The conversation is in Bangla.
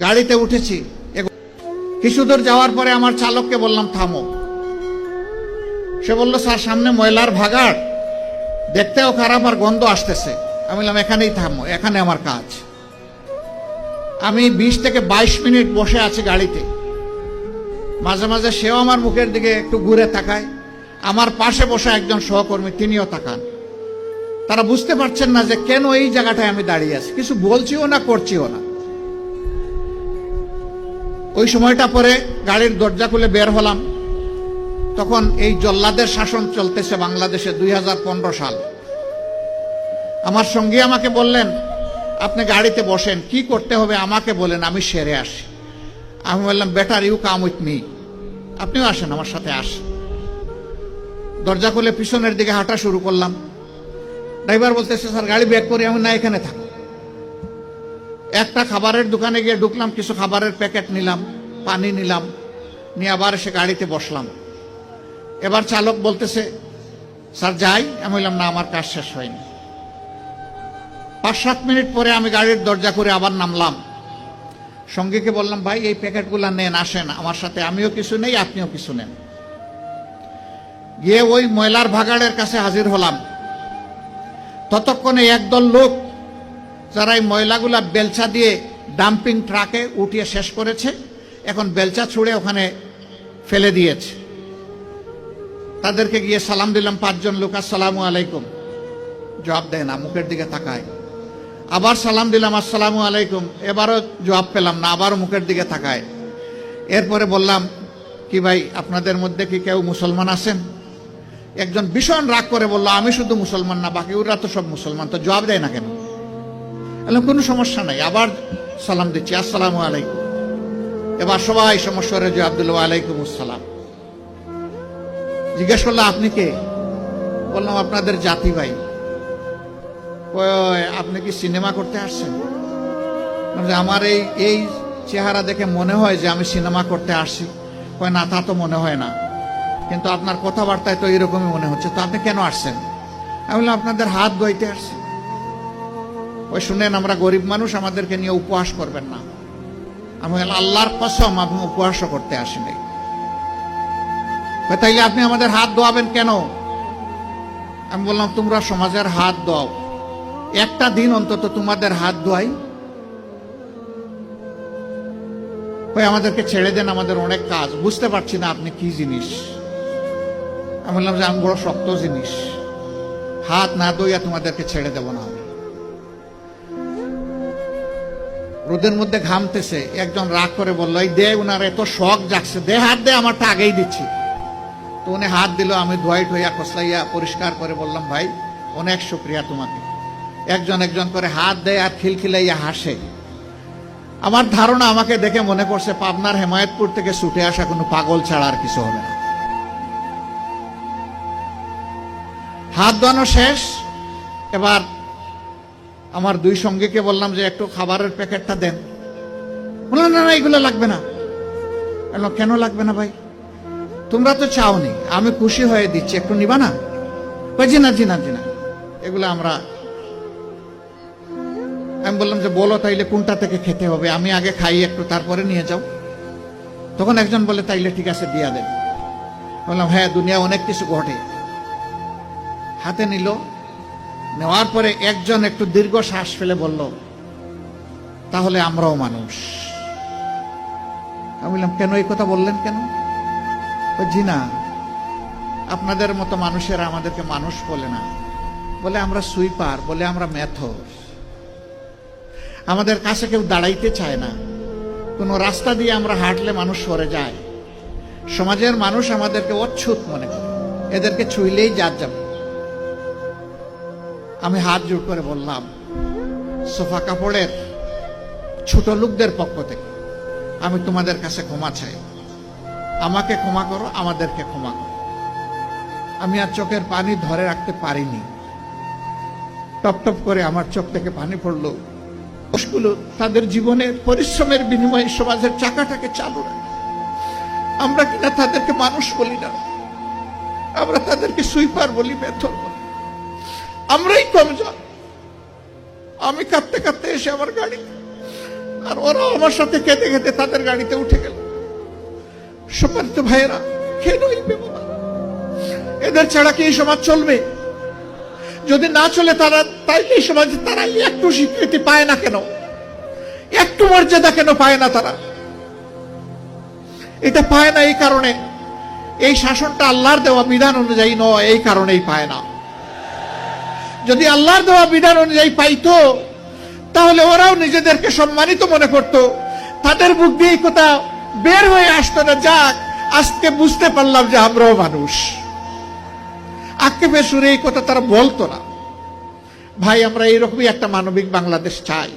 গাড়িতে উঠেছি। এগো- কিছু দূর যাওয়ার পরে আমার চালককে বললাম, থামো। সে বলল, স্যার, সামনে ময়লার ভাগাড়। দেখতেও খারাপ আর গন্ধ আসতেছে। আমি বললাম, এখানেই থামো, এখানে আমার কাজ। আমি বিশ থেকে বাইশ মিনিট বসে আছি গাড়িতে। মাঝে মাঝে সেও আমার মুখের দিকে একটু ঘুরে তাকায়। আমার পাশে বসে একজন সহকর্মী, তিনিও তাকান। তারা বুঝতে পারছেন না যে কেন এই জায়গাটায় আমি দাঁড়িয়ে আছি। কিছু বলছিও না, করছিও না। ওই সময়টা পরে গাড়ির দরজা খুলে বের হলাম। তখন এই জল্লাদের শাসন চলতেছে বাংলাদেশে দুই হাজার পনেরো সাল। আমার সঙ্গী আমাকে বললেন, আপনি গাড়িতে বসেন, কি করতে হবে আমাকে বলেন, আমি সেরে আসি। আমি বললাম better you come with me আপনিও আসেন, আমার সাথে আসেন দরজা খুলে পিছনের দিকে হাঁটা শুরু করলাম। ড্রাইভার বলতেছে, স্যার, গাড়ি ব্যাক করি, আমি না এখানে থাকো একটা খাবারের দোকানে গিয়ে ঢুকলাম, কিছু খাবারের প্যাকেট নিলাম, পানি নিলাম, নিয়ে আবার এসে গাড়িতে বসলাম। এবার চালক বলতেছে, স্যার, যাই। আমি বললাম, না, আমার কাজ শেষ হয়নি। পাঁচ সাত মিনিট পরে আমি গাড়ির দরজা করে আবার নামলাম। সঙ্গীকে বললাম, ভাই, এই প্যাকেটগুলো নেন, আসেন, আমার সাথে আমিও কিছু নেই, আপনিও কিছু নেন। গিয়ে ওই ময়লার ভাগাড়ের কাছে হাজির হলাম। ততক্ষণে একদল লোক যারা এই ময়লাগুলা বেলচা দিয়ে ডাম্পিং ট্রাকে উঠিয়ে শেষ করেছে, এখন বেলচা ছুঁড়ে ওখানে ফেলে দিয়েছে। তাদেরকে গিয়ে সালাম দিলাম, পাঁচজন লোক, আসসালামু আলাইকুম। জবাব দেয় না, মুখের দিকে তাকায়। আবার সালাম দিলাম, আসসালামু আলাইকুম। এবারও জবাব পেলাম না, আবারও মুখের দিকে তাকায়। এরপরে বললাম, কি ভাই, আপনাদের মধ্যে কি কেউ মুসলমান আছেন? একজন ভীষণ রাগ করে বলল, আমি শুধু মুসলমান না বাকি ওরা তো সব মুসলমান। তো জবাব দেয় না কেন? বললাম কোনো সমস্যা নাই। আবার সালাম দিচ্ছি। আসসালামু আলাইকুম। এবার সবাই সমস্যারে জবাব দিল আলাইকুম আসসালাম। জিজ্ঞেস করলাম আপনি কে? বললাম, আপনাদের জাতি ভাই। আপনি কি সিনেমা করতে আসছেন? আমার এই এই চেহারা দেখে মনে হয় যে আমি সিনেমা করতে আসছি। কয়, না, তা তো মনে হয় না। কিন্তু আপনার কথাবার্তায় তো এরকমই মনে হচ্ছে। তো আপনি কেন আসছেন? আমি বললাম, আপনাদের হাত ধোইতে আসছি। ওই শুনেন, আমরা গরিব মানুষ, আমাদেরকে নিয়ে উপহাস করবেন না। আমি আল্লাহর কসম, আপনি উপহাসও করতে আসিনি তাইলে আপনি আমাদের হাত ধোয়াবেন কেন? আমি বললাম, তোমরা সমাজের হাত দাও একটা দিন অন্তত তোমাদের হাত ধোয়াই। ওই আমাদেরকে ছেড়ে দেন, আমাদের অনেক কাজ। বুঝতে পারছি না আপনি কি জিনিস। আমি বললাম যে, আমি বড় শক্ত জিনিস। হাত না দইয়া তোমাদেরকে ছেড়ে দেব না রোদের মধ্যে ঘামতেছে, একজন রাগ করে বলল, এই দে উনার এত শখ জাগছে, দে হাত দে আমারটা আগেই দিচ্ছি। তো উনি হাত দিল, আমি ধোয়াই ঠোয়া খসলাইয়া পরিষ্কার করে বললাম, ভাই, অনেক শুক্রিয়া তোমাকে। একজন একজন করে হাত দেয় আর খিলখিলাইয়া হাসে। আমার ধারণা আমাকে দেখে মনে করছে পাবনার হেমায়তপুর থেকে ছুটে আসা কোনো পাগল ছাড়া আর কিছু হবে না। হাত ধোয়ানো শেষ, এবার আমার দুই সঙ্গীকে বললাম যে একটু খাবারের প্যাকেটটা দেন। বললাম, না না, এগুলো লাগবে না। কেন লাগবে না ভাই? তোমরা তো চাওনি, আমি খুশি হয়ে দিচ্ছি, একটু নিবা না? জি না জি না জি না। এগুলো আমরা আমি বললাম যে, বলো তাইলে কোনটা থেকে খেতে হবে? আমি আগে খাই, একটু তারপরে নিয়ে যাও। তখন একজন বলে, তাইলে ঠিক আছে, দিয়া দেন। বললাম হ্যাঁ দুনিয়া অনেক কিছু ঘটে। হাতে নিল নেওয়ার পরে একজন একটু দীর্ঘ শ্বাস ফেলে বলল, তাহলে আমরাও মানুষ। আমি বললাম, কেন এই কথা বললেন কেন? জি না, আপনাদের মতো মানুষেরা আমাদেরকে মানুষ বলে না। বলে, আমরা সুইপার, বলে, আমরা মেথর আমাদের কাছে কেউ দাঁড়াইতে চায় না। কোনো রাস্তা দিয়ে আমরা হাঁটলে মানুষ সরে যায়। সমাজের মানুষ আমাদেরকে অচ্ছুত মনে করে। এদেরকে ছুইলেই যার যাবে। আমি হাত জোর করে বললাম, সোফা কাপড়ের ছোট লোকদের পক্ষ থেকে, আমি তোমাদের কাছে ক্ষমা চাই। আমাকে ক্ষমা করো, আমাদেরকে ক্ষমা করো। আমি আর চোখের পানি ধরে রাখতে পারিনি। টপ টপ করে আমার চোখ থেকে পানি পড়ল। মানুষগুলো তাদের জীবনের পরিশ্রমের বিনিময়ে সমাজের চাকাটাকে চালু রাখে। আমরা কিনা তাদেরকে মানুষ বলি না। আমরা তাদেরকে সুইপার বলি মেথর বলি। আমরাই কমজোর আমি কাঁদতে কাঁদতে এসে আমার গাড়ি, আর ওরা আমার সাথে কেঁদে কেঁদে তাদের গাড়িতে উঠে গেল। সম্মানিত ভাইয়েরা কেন এদের ছাড়া কি এই সমাজ চলবে? যদি না চলে তারা, তাই এই সমাজে তারা একটু স্বীকৃতি পায় না কেন? একটু মর্যাদা কেন পায় না তারা? এটা পায় না এই কারণে। এই শাসনটা আল্লাহর দেওয়া বিধান অনুযায়ী নয়, এই কারণেই পায় না। যদি আল্লাহর দেওয়া বিধান অনুযায়ী পাইতো, তাহলে ওরাও নিজেদেরকে সম্মানিত মনে করত। তাদের বুক দিয়ে কথা বের হয়ে আসতো না, যাক, আজকে বুঝতে পারলাম যে আমরাও মানুষ। আক্ষেপের সুরে এই কথা তারা বলতো না। ভাই, আমরা এইরকমই একটা মানবিক বাংলাদেশ চাই।